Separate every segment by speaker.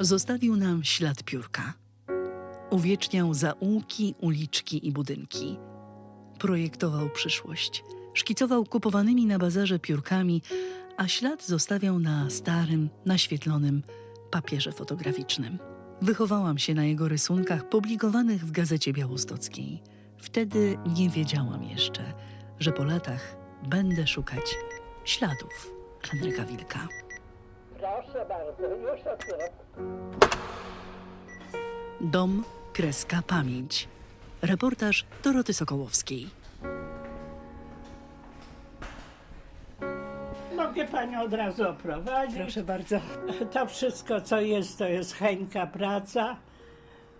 Speaker 1: zostawił nam ślad piórka. Uwieczniał zaułki, uliczki i budynki. Projektował przyszłość. Szkicował kupowanymi na bazarze piórkami, a ślad zostawiał na starym, naświetlonym papierze fotograficznym. Wychowałam się na jego rysunkach publikowanych w Gazecie Białostockiej. Wtedy nie wiedziałam jeszcze, że po latach będę szukać śladów Henryka Wilka.
Speaker 2: Proszę bardzo, już otwieram.
Speaker 1: Dom, kreska, pamięć. Reportaż Doroty Sokołowskiej.
Speaker 2: Mogę panią od razu oprowadzić.
Speaker 3: Proszę bardzo.
Speaker 2: To wszystko, co jest, to jest Heńka praca.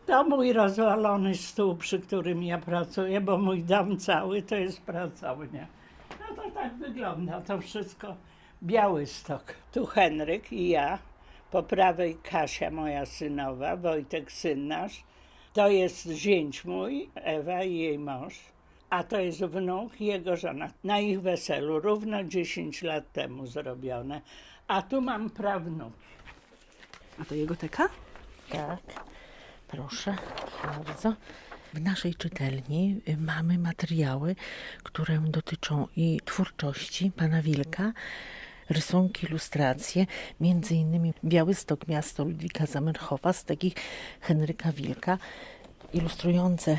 Speaker 2: To mój rozwalony stół, przy którym ja pracuję, bo mój dom cały to jest pracownia. No to tak wygląda to wszystko. Białystok. Tu Henryk i ja. Po prawej Kasia, moja synowa, Wojtek, syn nasz. To jest zięć mój, Ewa i jej mąż. A to jest wnuk i jego żona. Na ich weselu, równo 10 lat temu zrobione. A tu mam prawnuki.
Speaker 3: A to jego teka?
Speaker 4: Tak, proszę bardzo. W naszej czytelni y, mamy materiały, które dotyczą i twórczości pana Wilka, rysunki, ilustracje, między innymi Białystok, miasto Ludwika Zamenhofa, z takich Henryka Wilka, ilustrujące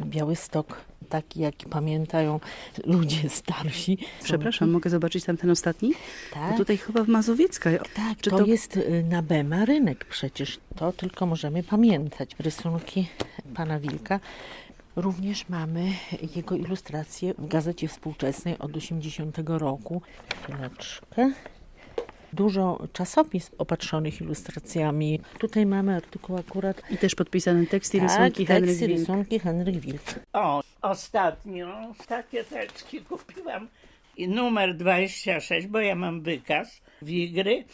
Speaker 4: Białystok, taki jaki pamiętają ludzie starsi.
Speaker 3: Przepraszam, mogę zobaczyć tam ten ostatni?
Speaker 4: Tak.
Speaker 3: Bo tutaj chyba w Mazowiecka.
Speaker 4: Tak,
Speaker 3: Czy
Speaker 4: to,
Speaker 3: to-
Speaker 4: jest y, na Bema rynek przecież. To tylko możemy pamiętać. Rysunki pana Wilka. Również mamy jego ilustracje w Gazecie Współczesnej od 80 roku. Chwileczkę. Dużo czasopism opatrzonych ilustracjami. Tutaj mamy artykuł akurat
Speaker 3: I też podpisane teksty,
Speaker 4: tak,
Speaker 3: rysunki Henryk Wilk.
Speaker 4: rysunki Henryk Wilk.
Speaker 2: O, ostatnio takie teczki kupiłam. I numer 26, bo ja mam wykaz Wigry,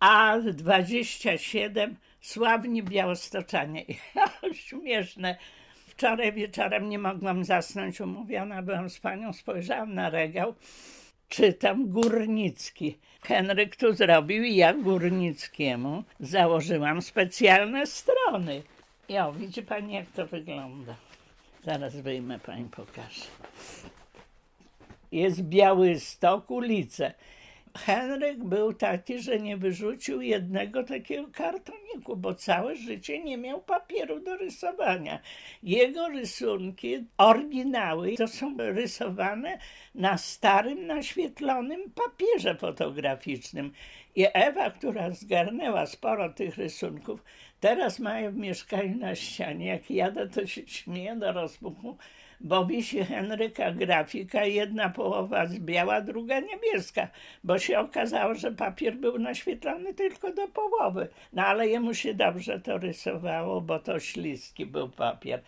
Speaker 2: a 27 Sławni Białostoczanie. Śmieszne. Wczoraj wieczorem nie mogłam zasnąć, umówiona byłam z panią, spojrzałam na regał, czytam Górnicki. Henryk tu zrobił i ja Górnickiemu założyłam specjalne strony. I o, widzi pani jak to wygląda. Zaraz wyjmę pani pokażę. Jest Białystok, ulice. Henryk był taki, że nie wyrzucił jednego takiego kartoniku, bo całe życie nie miał papieru do rysowania. Jego rysunki, oryginały, to są rysowane na starym, naświetlonym papierze fotograficznym. I Ewa, która zgarnęła sporo tych rysunków, teraz mają w mieszkaniu na ścianie. Jak jadę, to się śmieję do rozpuchu, bo wisi Henryka grafika, jedna połowa jest biała, druga niebieska, bo się okazało, że papier był naświetlony tylko do połowy. No ale jemu się dobrze to rysowało, bo to śliski był papier.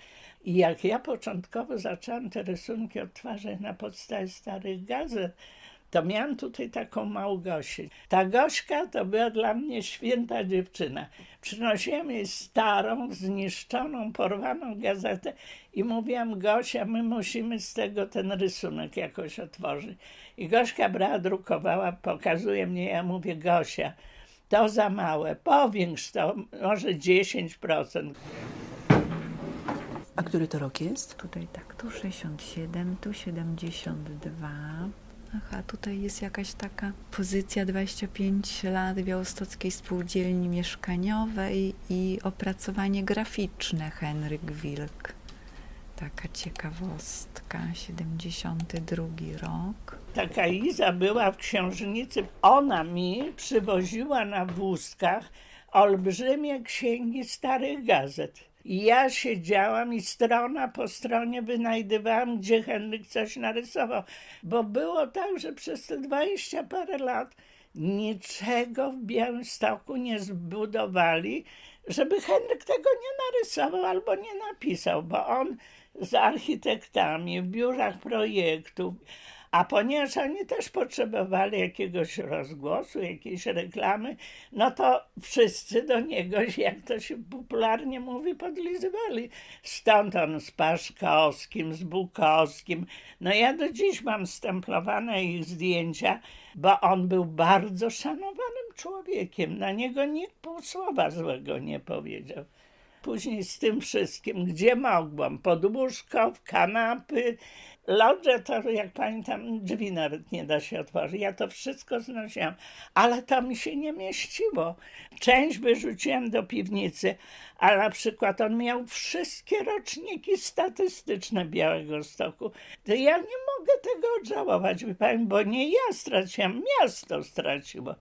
Speaker 2: I jak ja początkowo zaczęłam te rysunki odtwarzać na podstawie starych gazet, to miałam tutaj taką Małgosię. Ta Gośka to była dla mnie święta dziewczyna. Przynosiłam jej starą, zniszczoną, porwaną gazetę i mówiłam, Gosia, my musimy z tego ten rysunek jakoś otworzyć. I Gośka brała, drukowała, pokazuje mnie, ja mówię, Gosia, to za małe, powiększ to, może 10%.
Speaker 3: A który to rok jest?
Speaker 5: Tutaj tak, tu 67, tu 72. Aha, tutaj jest jakaś taka pozycja 25 lat Białostockiej Spółdzielni Mieszkaniowej i opracowanie graficzne Henryk Wilk. Taka ciekawostka, 72 rok.
Speaker 2: taka Iza była w księżnicy. Ona mi przywoziła na wózkach olbrzymie księgi starych gazet. I ja siedziałam i strona po stronie wynajdywałam, gdzie Henryk coś narysował. Bo było tak, że przez te dwadzieścia parę lat niczego w Białymstoku nie zbudowali, żeby Henryk tego nie narysował albo nie napisał, bo on z architektami w biurach projektów, A ponieważ oni też potrzebowali jakiegoś rozgłosu, jakiejś reklamy, no to wszyscy do niego, jak to się popularnie mówi, podlizywali. Stąd on z Paszkowskim, z Bukowskim. No ja do dziś mam stemplowane ich zdjęcia, bo on był bardzo szanowanym człowiekiem. Na niego nikt pół słowa złego nie powiedział. Później z tym wszystkim, gdzie mogłam, pod łóżko, w kanapy, lodże, to jak pamiętam, drzwi nawet nie da się otworzyć. Ja to wszystko znosiłam, ale to mi się nie mieściło. Część wyrzuciłem do piwnicy, a na przykład on miał wszystkie roczniki statystyczne Białego Stoku. To ja nie mogę tego odżałować, bo nie ja straciłam, miasto straciło.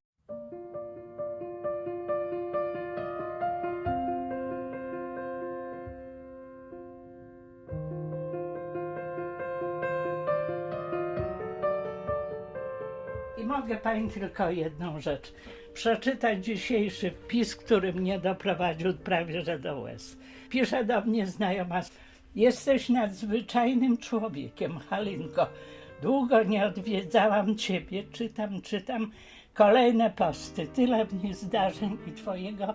Speaker 2: Mogę pani tylko jedną rzecz przeczytać dzisiejszy wpis, który mnie doprowadził prawie że do łez. Pisze do mnie znajoma. Jesteś nadzwyczajnym człowiekiem, Halinko. Długo nie odwiedzałam ciebie, czytam, czytam kolejne posty. Tyle w nich zdarzeń i twojego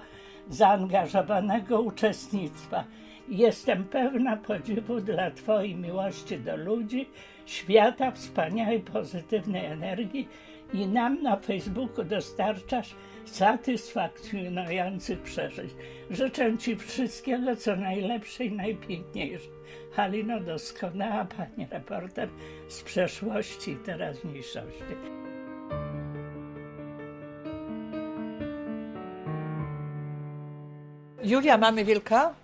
Speaker 2: zaangażowanego uczestnictwa. Jestem pełna podziwu dla Twojej miłości do ludzi, świata, wspaniałej, pozytywnej energii i nam na Facebooku dostarczasz satysfakcjonujących przeżyć. Życzę Ci wszystkiego, co najlepsze i najpiękniejsze. Halino, doskonała Pani reporter z przeszłości i teraźniejszości.
Speaker 6: Julia, mamy Wilka?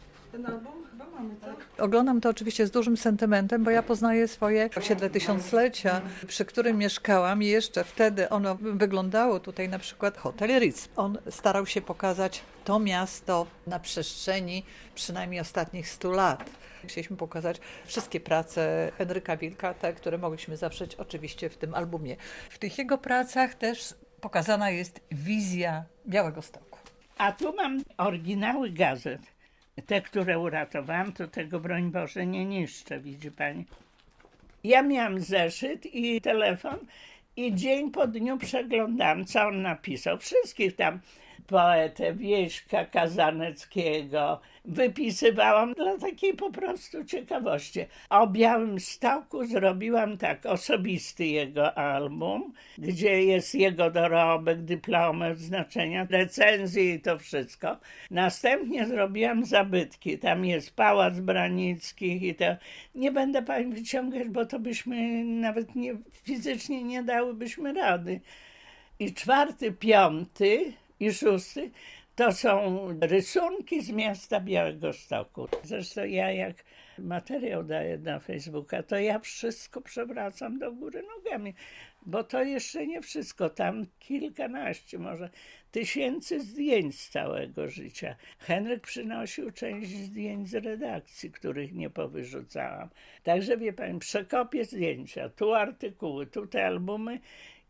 Speaker 6: Oglądam to oczywiście z dużym sentymentem, bo ja poznaję swoje osiedle tysiąclecia, przy którym mieszkałam i jeszcze wtedy ono wyglądało tutaj na przykład hotel Ritz. On starał się pokazać to miasto na przestrzeni przynajmniej ostatnich 100 lat. Chcieliśmy pokazać wszystkie prace Henryka Wilka, te, które mogliśmy zawrzeć oczywiście w tym albumie. W tych jego pracach też pokazana jest wizja Białego Stoku.
Speaker 2: A tu mam oryginały gazet. Te, które uratowałam, to tego broń Boże nie niszczę, widzi pani. Ja miałam zeszyt i telefon i dzień po dniu przeglądałam, co on napisał. Wszystkich tam poetę, Wieśka Kazaneckiego wypisywałam dla takiej po prostu ciekawości. O Białym Stoku zrobiłam tak, osobisty jego album, gdzie jest jego dorobek, dyplomy, odznaczenia, recenzje i to wszystko. Następnie zrobiłam zabytki. Tam jest Pałac Branickich i to. Nie będę pani wyciągać, bo to byśmy nawet nie, fizycznie nie dałybyśmy rady. I czwarty, piąty i szósty to są rysunki z miasta Białego Stoku. Zresztą ja jak materiał daję na Facebooka, to ja wszystko przewracam do góry nogami, bo to jeszcze nie wszystko. Tam kilkanaście, może tysięcy zdjęć z całego życia. Henryk przynosił część zdjęć z redakcji, których nie powyrzucałam. Także wie pani, przekopię zdjęcia, tu artykuły, tu te albumy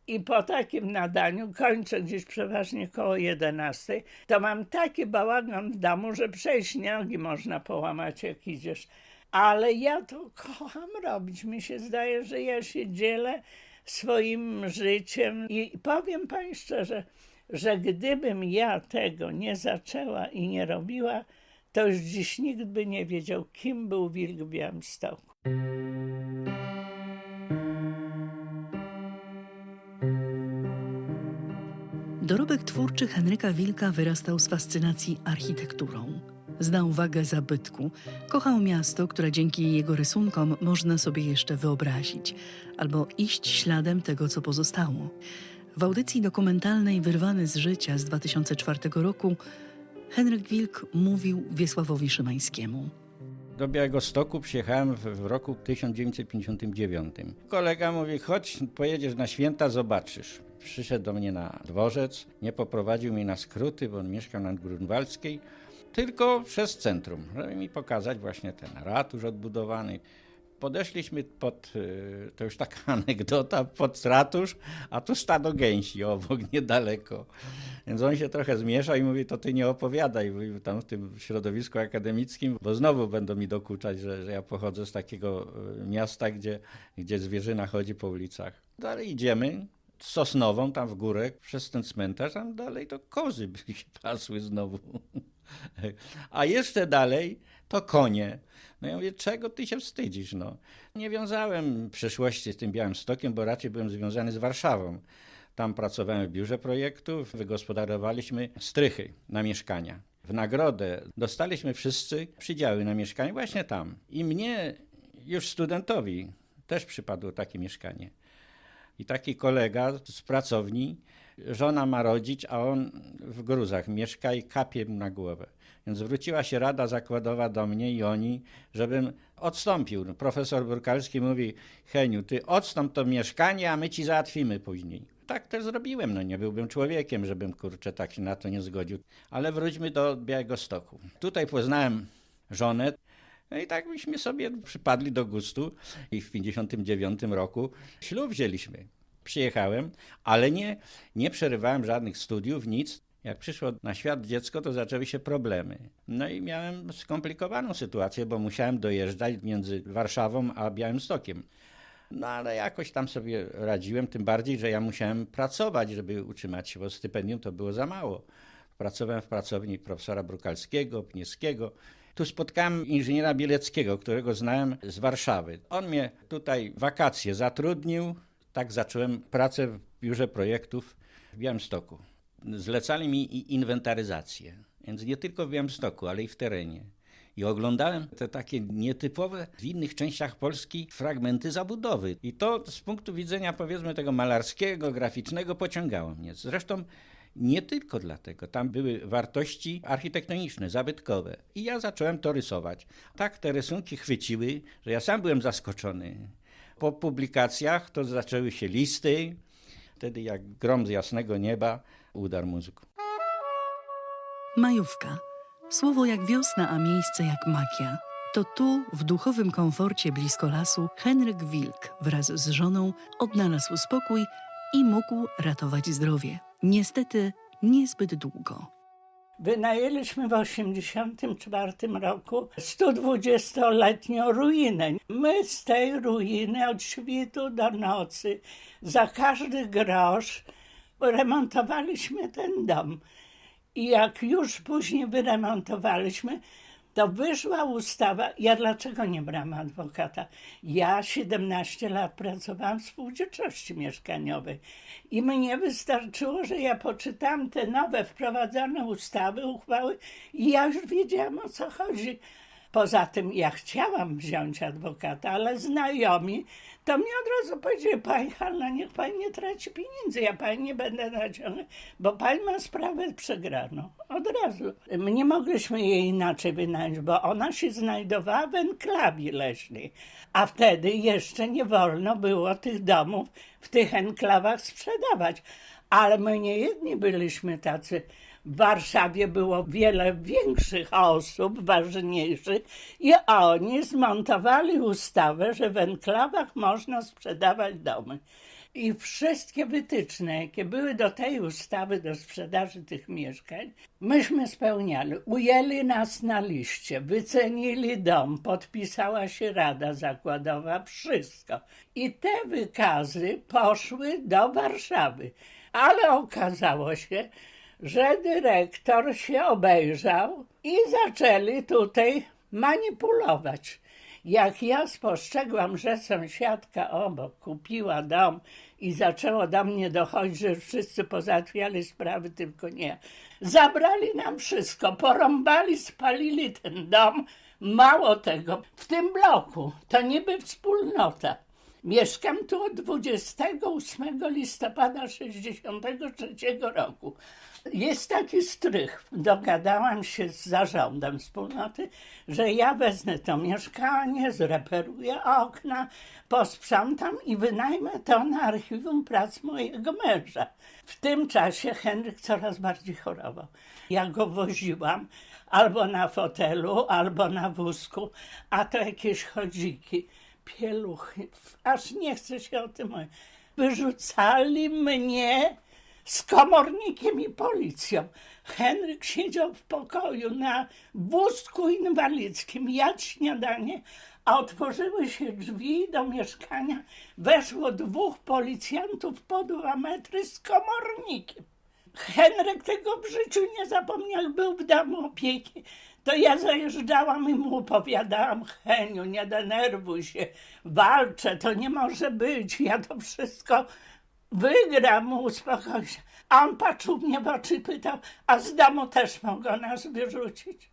Speaker 2: i po takim nadaniu, kończę gdzieś przeważnie koło 11, to mam taki bałagan w domu, że przejść nogi można połamać, jak idziesz. Ale ja to kocham robić. Mi się zdaje, że ja się dzielę swoim życiem i powiem pani szczerze, że gdybym ja tego nie zaczęła i nie robiła, to już dziś nikt by nie wiedział, kim był wilk w Białymstoku.
Speaker 1: Dorobek twórczy Henryka Wilka wyrastał z fascynacji architekturą. Znał wagę zabytku, kochał miasto, które dzięki jego rysunkom można sobie jeszcze wyobrazić, albo iść śladem tego, co pozostało. W audycji dokumentalnej Wyrwany z życia z 2004 roku Henryk Wilk mówił Wiesławowi Szymańskiemu.
Speaker 7: Do Białego Stoku przyjechałem w, roku 1959. Kolega mówi, chodź, pojedziesz na święta, zobaczysz. Przyszedł do mnie na dworzec, nie poprowadził mnie na skróty, bo on mieszkał na Grunwaldzkiej, tylko przez centrum, żeby mi pokazać właśnie ten ratusz odbudowany. Podeszliśmy pod, y, to już taka anegdota, pod ratusz, a tu stado gęsi obok, niedaleko. Więc on się trochę zmieszał i mówi, to ty nie opowiadaj tam w tym środowisku akademickim, bo znowu będą mi dokuczać, że, że ja pochodzę z takiego y, miasta, gdzie, gdzie zwierzyna chodzi po ulicach. Dalej idziemy, Sosnową, tam w górę, przez ten cmentarz, tam dalej to kozy by się pasły znowu. A jeszcze dalej to konie. No ja mówię, czego ty się wstydzisz? No. Nie wiązałem przyszłości z tym Białymstokiem, bo raczej byłem związany z Warszawą. Tam pracowałem w biurze projektów, wygospodarowaliśmy strychy na mieszkania. W nagrodę dostaliśmy wszyscy przydziały na mieszkanie właśnie tam. I mnie, już studentowi, też przypadło takie mieszkanie. I taki kolega z pracowni, żona ma rodzić, a on w gruzach mieszka i kapie mu na głowę. Więc zwróciła się rada zakładowa do mnie i oni, żebym odstąpił. Profesor Burkalski mówi, Heniu, ty odstąp to mieszkanie, a my ci załatwimy później. Tak też zrobiłem, no nie byłbym człowiekiem, żebym kurczę tak się na to nie zgodził. Ale wróćmy do Białego Stoku. Tutaj poznałem żonę, no i tak byśmy sobie przypadli do gustu i w 59 roku ślub wzięliśmy. Przyjechałem, ale nie, nie przerywałem żadnych studiów, nic. Jak przyszło na świat dziecko, to zaczęły się problemy. No i miałem skomplikowaną sytuację, bo musiałem dojeżdżać między Warszawą a Białymstokiem. No ale jakoś tam sobie radziłem, tym bardziej, że ja musiałem pracować, żeby utrzymać się, bo stypendium to było za mało. Pracowałem w pracowni profesora Brukalskiego, Pnieskiego. Tu spotkałem inżyniera Bieleckiego, którego znałem z Warszawy. On mnie tutaj wakacje zatrudnił. Tak zacząłem pracę w biurze projektów w Białymstoku. Zlecali mi inwentaryzację, więc nie tylko w Białymstoku, ale i w terenie. I oglądałem te takie nietypowe w innych częściach Polski fragmenty zabudowy. I to z punktu widzenia powiedzmy tego malarskiego, graficznego pociągało mnie. Zresztą nie tylko dlatego. Tam były wartości architektoniczne, zabytkowe. I ja zacząłem to rysować. Tak te rysunki chwyciły, że ja sam byłem zaskoczony. Po publikacjach to zaczęły się listy. Wtedy jak grom z jasnego nieba udarł mózg.
Speaker 1: Majówka. Słowo jak wiosna, a miejsce jak magia. To tu, w duchowym komforcie blisko lasu, Henryk Wilk wraz z żoną odnalazł spokój i mógł ratować zdrowie. Niestety niezbyt długo.
Speaker 2: Wynajęliśmy w 1984 roku 120-letnią ruinę. My z tej ruiny od świtu do nocy za każdy grosz remontowaliśmy ten dom. I jak już później wyremontowaliśmy, to wyszła ustawa. Ja dlaczego nie brałam adwokata? Ja 17 lat pracowałam w spółdzielczości mieszkaniowej i mnie wystarczyło, że ja poczytałam te nowe wprowadzane ustawy, uchwały i ja już wiedziałam o co chodzi. Poza tym ja chciałam wziąć adwokata, ale znajomi to mi od razu powiedzieli, pani Hanna, niech pani nie traci pieniędzy, ja pani nie będę naciągać, bo pani ma sprawę przegraną. Od razu. My nie mogliśmy jej inaczej wynająć, bo ona się znajdowała w enklawie leśnej, a wtedy jeszcze nie wolno było tych domów w tych enklawach sprzedawać. Ale my nie jedni byliśmy tacy. W Warszawie było wiele większych osób, ważniejszych, i oni zmontowali ustawę, że w enklawach można sprzedawać domy. I wszystkie wytyczne, jakie były do tej ustawy, do sprzedaży tych mieszkań, myśmy spełniali. Ujęli nas na liście, wycenili dom, podpisała się Rada Zakładowa, wszystko. I te wykazy poszły do Warszawy. Ale okazało się, że dyrektor się obejrzał i zaczęli tutaj manipulować. Jak ja spostrzegłam, że sąsiadka obok kupiła dom i zaczęło do mnie dochodzić, że wszyscy pozałatwiali sprawy, tylko nie. Zabrali nam wszystko, porąbali, spalili ten dom. Mało tego, w tym bloku to niby wspólnota. Mieszkam tu od 28 listopada 63 roku. Jest taki strych. Dogadałam się z zarządem wspólnoty, że ja wezmę to mieszkanie, zreperuję okna, posprzątam i wynajmę to na archiwum prac mojego męża. W tym czasie Henryk coraz bardziej chorował. Ja go woziłam albo na fotelu, albo na wózku, a to jakieś chodziki. Pieluchy, aż nie chcę się o tym mówić. Wyrzucali mnie z komornikiem i policją. Henryk siedział w pokoju na wózku inwalidzkim, jadł śniadanie, a otworzyły się drzwi do mieszkania. Weszło dwóch policjantów po dwa metry z komornikiem. Henryk tego w życiu nie zapomniał, był w domu opieki. To ja zajeżdżałam i mu opowiadałam, Heniu, nie denerwuj się, walczę, to nie może być, ja to wszystko wygram, uspokoj się. A on patrzył mnie w oczy i pytał, a z domu też mogą nas wyrzucić?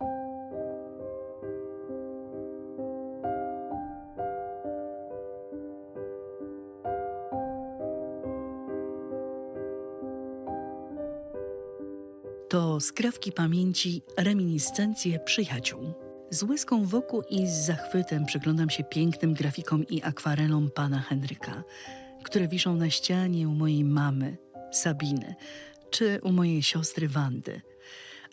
Speaker 1: To skrawki pamięci, reminiscencje przyjaciół. Z łyską wokół i z zachwytem przyglądam się pięknym grafikom i akwarelom pana Henryka, które wiszą na ścianie u mojej mamy, Sabiny, czy u mojej siostry Wandy.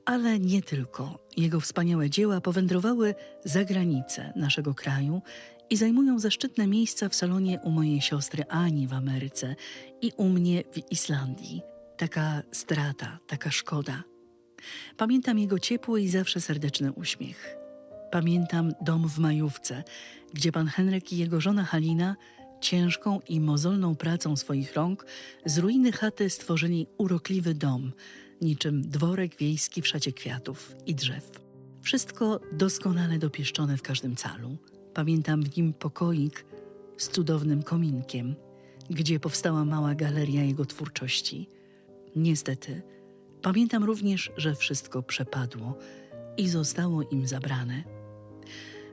Speaker 1: Ale nie tylko. Jego wspaniałe dzieła powędrowały za granice naszego kraju i zajmują zaszczytne miejsca w salonie u mojej siostry Ani w Ameryce i u mnie w Islandii. Taka strata, taka szkoda. Pamiętam jego ciepły i zawsze serdeczny uśmiech. Pamiętam dom w Majówce, gdzie pan Henryk i jego żona Halina ciężką i mozolną pracą swoich rąk z ruiny chaty stworzyli urokliwy dom, niczym dworek wiejski w szacie kwiatów i drzew. Wszystko doskonale dopieszczone w każdym calu. Pamiętam w nim pokoik z cudownym kominkiem, gdzie powstała mała galeria jego twórczości. Niestety, pamiętam również, że wszystko przepadło i zostało im zabrane.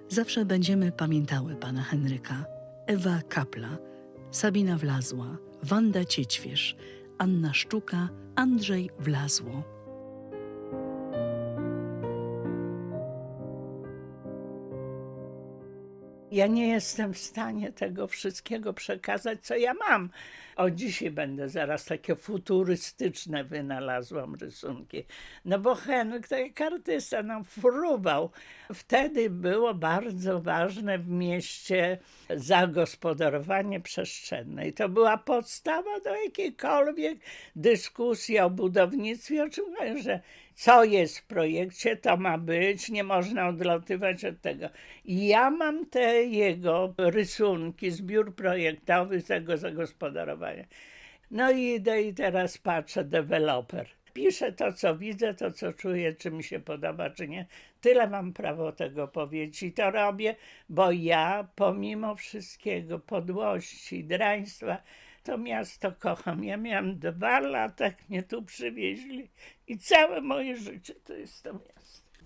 Speaker 1: Zawsze będziemy pamiętały pana Henryka, Ewa Kapla, Sabina Wlazła, Wanda Ciećwierz, Anna Szczuka, Andrzej Wlazło.
Speaker 2: Ja nie jestem w stanie tego wszystkiego przekazać, co ja mam. O dzisiaj będę zaraz takie futurystyczne wynalazłam rysunki. No bo Henryk, tak jak artysta, nam fruwał. Wtedy było bardzo ważne w mieście zagospodarowanie przestrzenne. I to była podstawa do jakiejkolwiek dyskusji o budownictwie, o czym że co jest w projekcie, to ma być, nie można odlatywać od tego. Ja mam te jego rysunki, zbiór projektowy tego zagospodarowania. No i idę i teraz patrzę, deweloper. Piszę to, co widzę, to, co czuję, czy mi się podoba, czy nie. Tyle mam prawo tego powiedzieć i to robię, bo ja pomimo wszystkiego, podłości, draństwa, to miasto kocham. Ja miałam dwa lata, jak mnie tu przywieźli i całe moje życie to jest to miasto.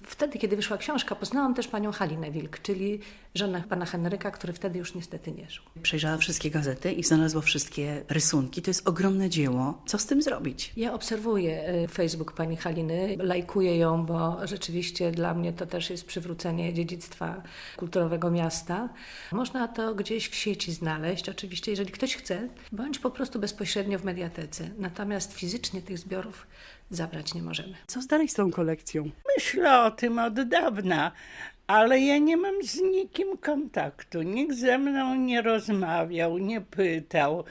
Speaker 8: Wtedy, kiedy wyszła książka, poznałam też panią Halinę Wilk, czyli żonę pana Henryka, który wtedy już niestety nie żył.
Speaker 3: Przejrzała wszystkie gazety i znalazła wszystkie rysunki. To jest ogromne dzieło. Co z tym zrobić?
Speaker 8: Ja obserwuję e, Facebook pani Haliny, lajkuję ją, bo rzeczywiście dla mnie to też jest przywrócenie dziedzictwa kulturowego miasta. Można to gdzieś w sieci znaleźć, oczywiście, jeżeli ktoś chce, bądź po prostu bezpośrednio w mediatece. Natomiast fizycznie tych zbiorów zabrać nie możemy.
Speaker 3: Co dalej z tą kolekcją?
Speaker 2: Myślę o tym od dawna, ale ja nie mam z nikim kontaktu. Nikt ze mną nie rozmawiał, nie pytał.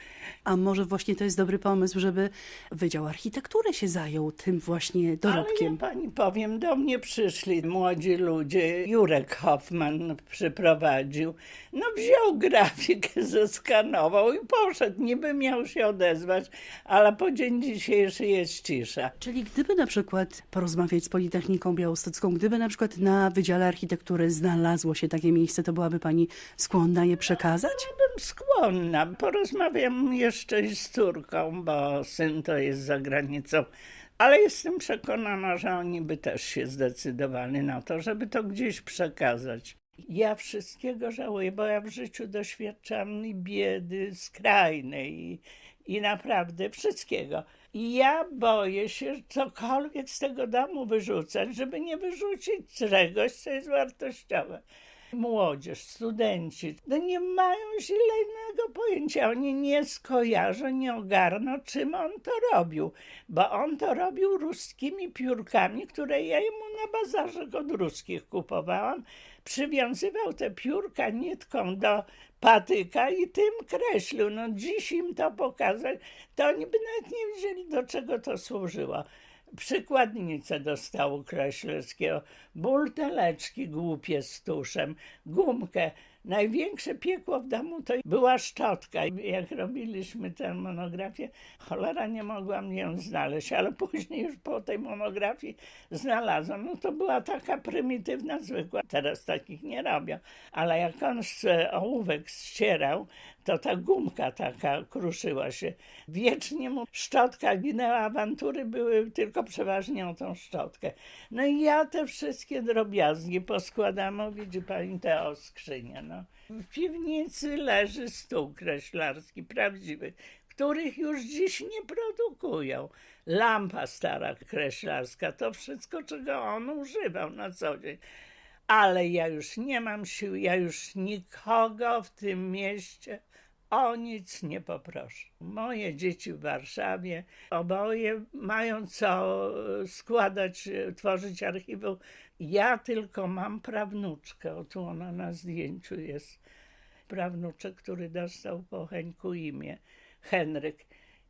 Speaker 3: A może właśnie to jest dobry pomysł, żeby Wydział Architektury się zajął tym właśnie
Speaker 2: Ale ja
Speaker 3: dorobkiem?
Speaker 2: pani powiem, do mnie przyszli młodzi ludzie. Jurek Hoffman przyprowadził. No wziął grafikę, zeskanował i poszedł. Niby miał się odezwać, ale po dzień dzisiejszy jest cisza.
Speaker 3: Czyli gdyby na przykład porozmawiać z Politechniką Białostocką, gdyby na przykład na Wydziale Architektury znalazło się takie miejsce, to byłaby Pani skłonna je przekazać?
Speaker 2: Bym skłonna. Porozmawiam jeszcze z córką, bo syn to jest za granicą. Ale jestem przekonana, że oni by też się zdecydowali na to, żeby to gdzieś przekazać. Ja wszystkiego żałuję, bo ja w życiu doświadczam biedy skrajnej i, i naprawdę wszystkiego. I ja boję się cokolwiek z tego domu wyrzucać, żeby nie wyrzucić czegoś, co jest wartościowe. Młodzież, studenci, no nie mają zielonego pojęcia. Oni nie skojarzą, nie ogarną, czym on to robił. Bo on to robił ruskimi piórkami, które ja jemu na bazarze od ruskich kupowałam. Przywiązywał te piórka nitką do patyka i tym kreślił. No dziś im to pokazać, to oni by nawet nie wiedzieli, do czego to służyło. Przykładnicę do stołu kreślerskiego, bulteleczki głupie z tuszem, gumkę. Największe piekło w domu to była szczotka. Jak robiliśmy tę monografię, cholera nie mogłam ją znaleźć, ale później już po tej monografii znalazłam. No to była taka prymitywna, zwykła. Teraz takich nie robią. Ale jak on z ołówek ścierał, to ta gumka taka kruszyła się. Wiecznie mu szczotka ginęła, awantury były tylko przeważnie o tą szczotkę. No i ja te wszystkie drobiazgi poskładam, o widzi pani te o skrzynie, no. W piwnicy leży stół kreślarski, prawdziwy, których już dziś nie produkują. Lampa stara kreślarska, to wszystko, czego on używał na co dzień. Ale ja już nie mam sił, ja już nikogo w tym mieście o nic nie poproszę. Moje dzieci w Warszawie, oboje mają co składać, tworzyć archiwum. Ja tylko mam prawnuczkę, oto ona na zdjęciu jest. Prawnuczek, który dostał po Heńku imię, Henryk.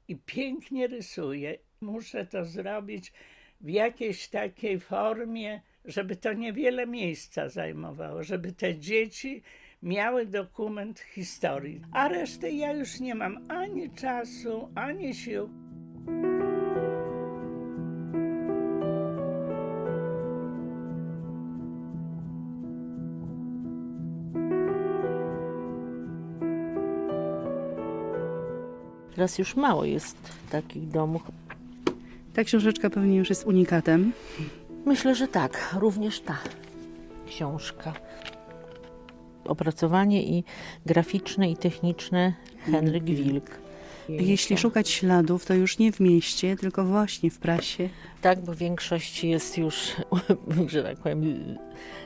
Speaker 2: I pięknie rysuje. Muszę to zrobić w jakiejś takiej formie, żeby to niewiele miejsca zajmowało, żeby te dzieci miały dokument historii. A resztę ja już nie mam ani czasu, ani sił.
Speaker 4: Teraz już mało jest takich domów.
Speaker 3: Ta książeczka pewnie już jest unikatem.
Speaker 4: Myślę, że tak, również ta książka. Opracowanie i graficzne, i techniczne Henryk Wilk.
Speaker 3: Jeśli szukać śladów, to już nie w mieście, tylko właśnie w prasie.
Speaker 4: Tak, bo większość jest już, że tak powiem,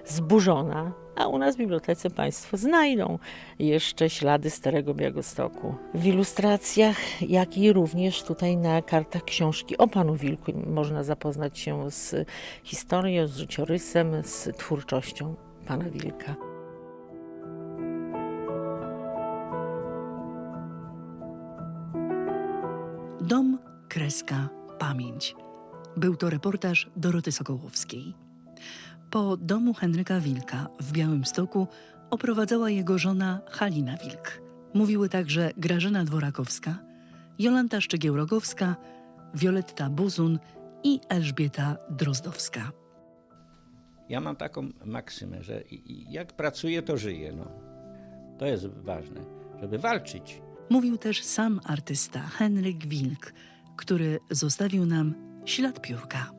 Speaker 4: zburzona, a u nas w bibliotece Państwo znajdą jeszcze ślady Starego Białegostoku. W ilustracjach, jak i również tutaj na kartach książki o Panu Wilku można zapoznać się z historią, z życiorysem, z twórczością Pana Wilka.
Speaker 1: Kreska, pamięć. Był to reportaż Doroty Sokołowskiej. Po domu Henryka Wilka w Białymstoku oprowadzała jego żona Halina Wilk. Mówiły także Grażyna Dworakowska, Jolanta Szczygieł-Rogowska, Wioletta Buzun i Elżbieta Drozdowska.
Speaker 7: Ja mam taką maksymę, że jak pracuję, to żyję. No. To jest ważne, żeby walczyć.
Speaker 1: Mówił też sam artysta Henryk Wilk, który zostawił nam ślad piórka.